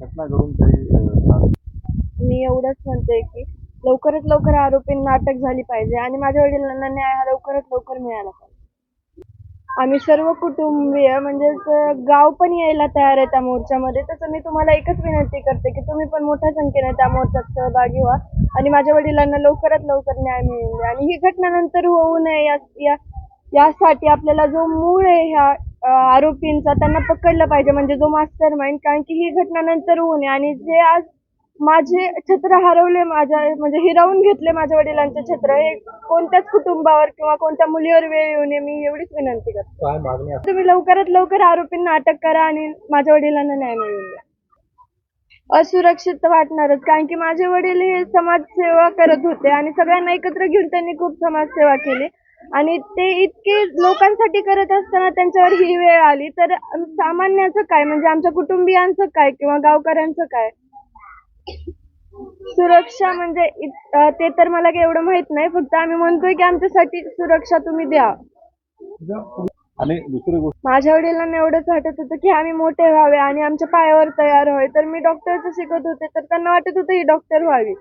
घटना घडून काही मी एवढंच म्हणते की लवकरात लवकर आरोपींना अटक झाली पाहिजे आणि माझ्या वडिलांना न्याय हा लवकरात लवकर मिळाला पाहिजे. आम्ही सर्व कुटुंबीय म्हणजेच गाव पण यायला तयार आहे त्या मोर्चामध्ये. तसं मी तुम्हाला एकच विनंती करते की तुम्ही पण मोठ्या संख्येने त्या मोर्चात सहभागी व्हा आणि माझ्या वडिलांना लवकरात लवकर न्याय मिळून द्या. आणि ही घटना नंतर होऊ नये या या- यासाठी आपल्याला जो मूळ आहे ह्या आरोपींचा त्यांना पकडलं पाहिजे म्हणजे जो मास्टर माइंड कारण की ही घटना नंतर होऊ नये आणि जे आज माझे छत्र हरवले माझ्या म्हणजे हिरावून घेतले माझ्या वडिलांचे छत्र हे कोणत्याच कुटुंबावर किंवा कोणत्या मुलीवर वेळ येऊ नये मी एवढीच विनंती करते? तुम्ही लवकरात लवकर आरोपींना अटक करा आणि माझ्या वडिलांना न्याय मिळवून द्या. असुरक्षित वाटणारच कारण की माझे वडील हे समाजसेवा करत होते आणि सगळ्यांना एकत्र घेऊन त्यांनी खूप समाजसेवा केली. आणि ते इतके लोकांसाठी करत असताना त्यांच्यावर ही वेळ आली तर सामान्याचं काय? म्हणजे आमच्या कुटुंबियांचं काय किंवा गावकऱ्यांचं काय? सुरक्षा म्हणजे ते तर मला काही एवढं माहीत नाही फक्त आम्ही म्हणतोय की आमच्यासाठी सुरक्षा तुम्ही द्या. आणि दुसरी गोष्ट माझ्या वडिलांना एवढंच वाटत होतं की आम्ही मोठे व्हावे आणि आमच्या पायावर तयार व्हावे. तर मी डॉक्टरचं शिकत होते तर त्यांना वाटत होतं ही डॉक्टर व्हावी.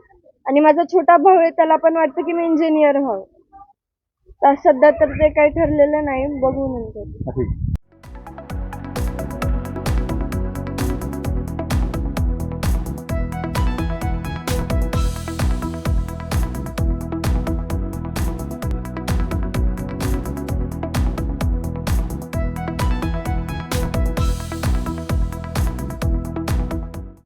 आणि माझा छोटा भाऊ आहे त्याला पण वाटतं की मी इंजिनियर व्हावं. तर सध्या तर ते काही ठरलेलं नाही बघू नंतर